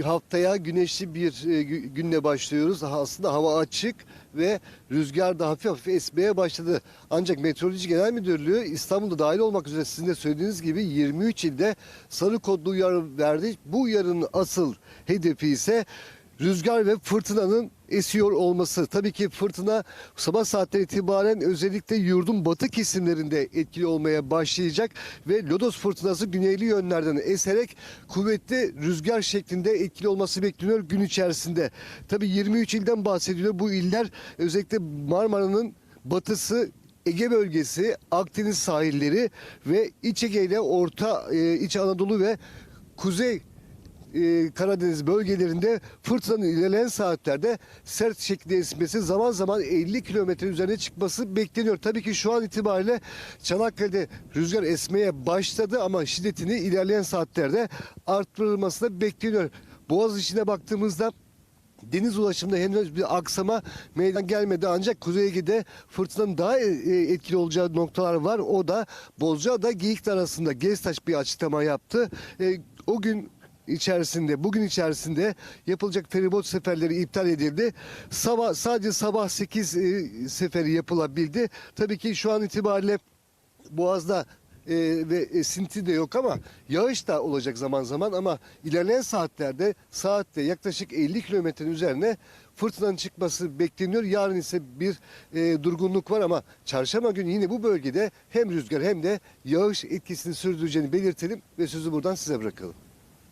Haftaya güneşli bir e, gü- günle başlıyoruz. Aslında hava açık ve rüzgar da hafif hafif esmeye başladı. Ancak Meteoroloji Genel Müdürlüğü İstanbul'da dahil olmak üzere sizin de söylediğiniz gibi 23 ilde sarı kodlu uyarı verdi. Bu uyarının asıl hedefi ise rüzgar ve fırtınanın esiyor olması. Tabii ki fırtına sabah saatleri itibaren özellikle yurdun batı kesimlerinde etkili olmaya başlayacak ve lodos fırtınası güneyli yönlerden eserek kuvvetli rüzgar şeklinde etkili olması bekleniyor gün içerisinde. Tabii 23 ilden bahsediliyor. Bu iller özellikle Marmara'nın batısı Ege bölgesi, Akdeniz sahilleri ve İç Ege ile Orta e, İç Anadolu ve Kuzey e, Karadeniz bölgelerinde fırtınanın ilerleyen saatlerde sert şekilde esmesi zaman zaman 50 kilometre üzerine çıkması bekleniyor. Tabii ki şu an itibariyle Çanakkale'de rüzgar esmeye başladı ama şiddetini ilerleyen saatlerde arttırılması da bekleniyor. Boğaz içine baktığımızda Deniz ulaşımında henüz bir aksama meydana gelmedi ancak Kuzey Ege'de fırtınanın daha e, etkili olacağı noktalar var. O da Bozcaada Geyikli arasında Geztaş bir açıklama yaptı. E, o gün içerisinde bugün içerisinde yapılacak feribot seferleri iptal edildi. Sabah sadece sabah 8 e, seferi yapılabildi. Tabii ki şu an itibariyle Boğaz'da e, ve esinti de yok ama yağış da olacak zaman zaman ama ilerleyen saatlerde saatte yaklaşık 50 kilometrenin üzerine fırtınanın çıkması bekleniyor. Yarın ise bir e, durgunluk var ama çarşamba günü yine bu bölgede hem rüzgar hem de yağış etkisini sürdüreceğini belirtelim ve sözü buradan size bırakalım.